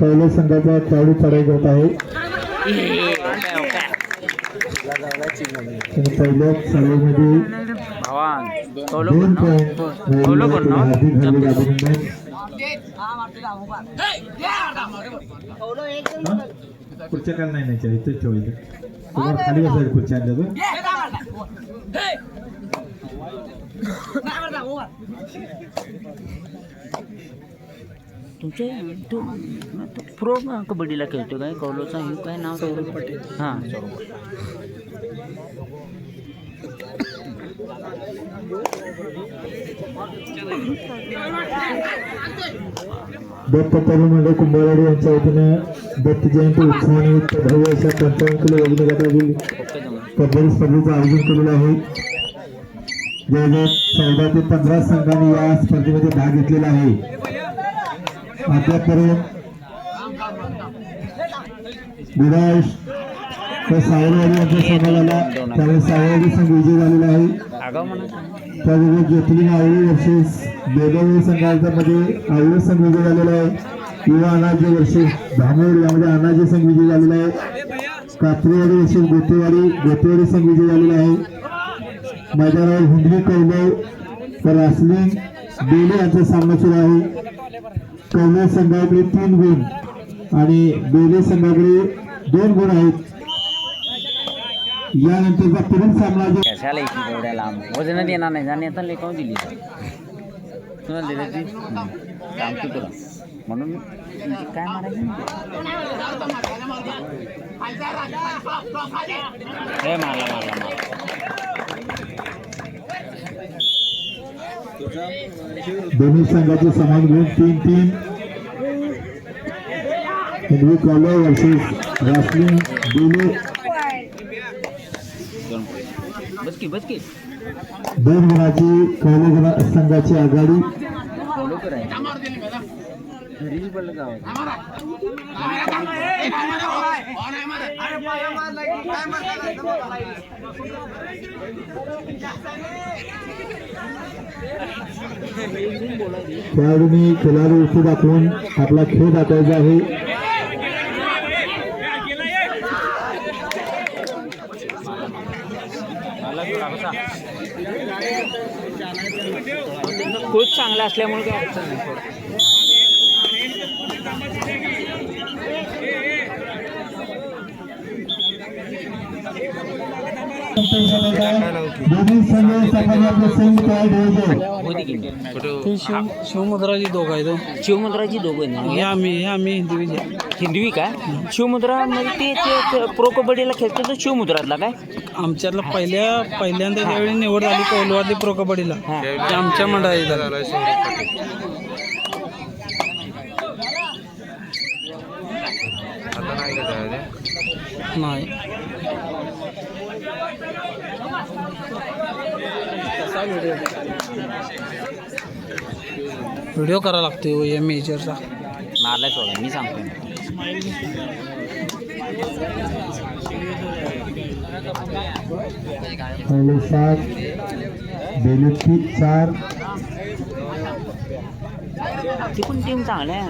कौले संघाचा खेळाडू चढाई करत आहे. पहिल्या चढाईमध्ये दोन पॉईंट. हार्दिक हार्दिक अभिनंदन. खुर्च्या काल नाही नाही इथेच ठेवायचं तुम्हाला खाली बसायचं खुर्च्या आणल्या तुमचे तू तू प्रो कबड्डीला खेळतो काय कौलोचा हे काय नाव सौरभ पटेल। हाँ। सौरभ दत्त यांच्या वतीनं दत्त जयंती उत्सवानिमित्त भव्य अशा पंचावन्न किलो कबड्डी स्पर्धेचं आयोजन केलेलं आहे. जवळजवळ चौदा ते पंधरा संघांनी या स्पर्धेमध्ये भाग घेतलेला आहे. अद्यापर्यंत विराज व सावरवाडी यांचा त्यामुळे सावरवाडी संघ विजय झालेला आहे. आगाव म्हणा त्याचबरोबर ज्योतिर्लिंग आवळी वर्सेस मध्ये संघ विजय झालेला आहे. किंवा अनाजी वर्सेस धामोड यामध्ये अनाज संघ विजय झालेला आहे. कात्रीवाडी वर्सेस गोतेवाडी गोतेवाडी संघ विजय झालेला आहे. मैदानावर हुंडरी कौलव तर असली बेले यांचा सामना सुरू आहे. कौलव संघाकडे तीन गुण आणि बेले संघाकडे दोन गुण आहेत. यानंतरचा पुढील सामना जो कशाला इथे एवढ्या लांब? वजन देणार नाही. जाणे आता लेखावून दिली. तुला दिली ती? हं. तुला म्हणून काय मारायचं हे मारला मारला मारला. दोन्ही संघाचे समान गुण तीन तीन. हिंदवी कॉलर वर्सेस रासलिंग बेले दोन गुणाची कौल संघाची आघाडी. खेळाडूंनी खेळाडू उठी दाखवून आपला खेळ दाखवायचा आहे. कोच चांगला असल्यामुळे काय अडचण नाही थोडं. दोन्ही संघ सकाळी आपले संघ तयार ठेवायचे होती की ते शिव शिवमुद्राची दोघं आहेत. हो. शिवमुद्राची दोघं आहेत. हे आम्ही हे आम्ही हिंदवी हिंदवी काय शिवमुद्रा म्हणजे ते ते प्रो कबड्डीला खेळतो तो शिवमुद्रातला काय? आमच्यातलं पहिल्या पहिल्यांदा ज्यावेळी निवड झाली कोलवादी प्रो कबड्डीला. हां. ते आमच्या मंडळात झालं नाही. व्हिडिओ करावा लागतो या मेजरचा मारलाय सोडा मी सांगतो पहिले सात चार ती पण टीम चांगली आहे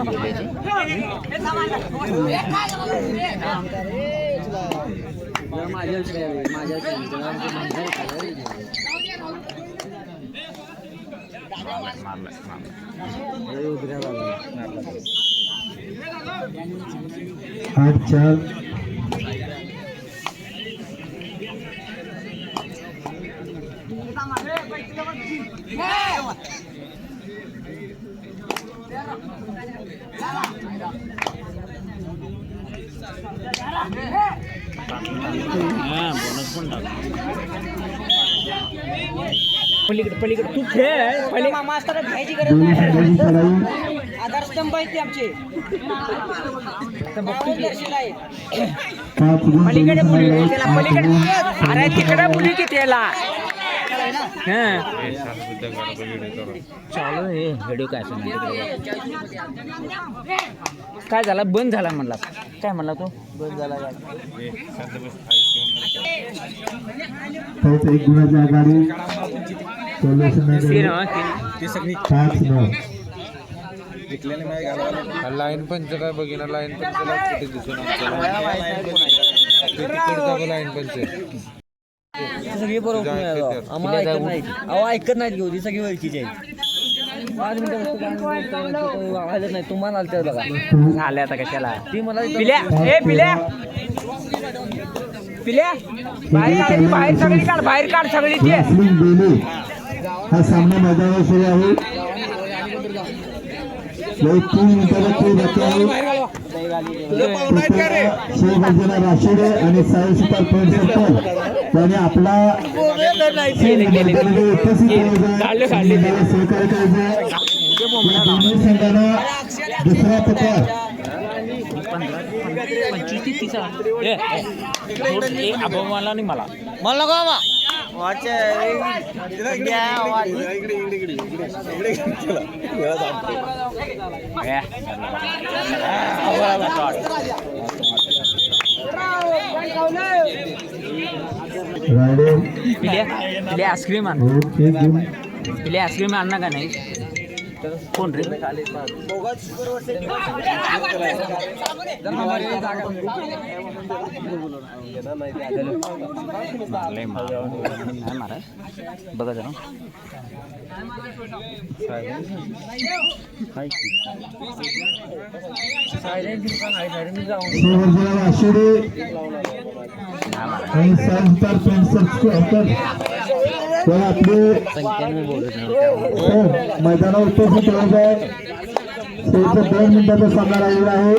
बेलेची. आठ चार हां बोनस पण टाक पलीकडे पलीकडे. तू खेळ. पलीकडे दोन्ही संघाची चढाई आधारस्तंभ आहेत ते आमचे. पलीकडे मुली. त्याला पलीकडे अरे तिकडे मुली की त्याला हां चालू हे व्हिडिओ काय असं काय झाला? बंद झाला म्हणला. काय म्हणला तो? बंद झाला एक गुणाची आघाडी. पाच नऊ. लाईन पंच काय बघिना लाईन कुठे दिसून लाईन पंच सगळी बरोबर आम्हाला ऐकत नाही. अहो ऐकत नाहीत घेऊ ती सगळी ओळखीची आहे. पाच मिनिटं नाही. तुम्हाला आलं तर बघा. झाले आता कशाला? ती मला पिल्या? ए पिल्या? पिल्या? बाहेर काढ बाहेर सगळी काढ बाहेर काढ सगळी ती. हा सामना मैदानावर सुरू तीन बाकी आहे. शिवगर्जना राशिडे आणि साई सुतार आपला सहकार्य करायचं दोन्ही दुसरा तीस मला नाही मला. पिल्या पिल्या आईस्क्रीम आण. पिल्या आईस्क्रीम आणणार का नाही? कोण रे मारलंय मार. बघा जरा तर आपले मैदानावर उपस्थित राहायचं आहे दोन मिनिटाचा सामना राहिलेला आहे.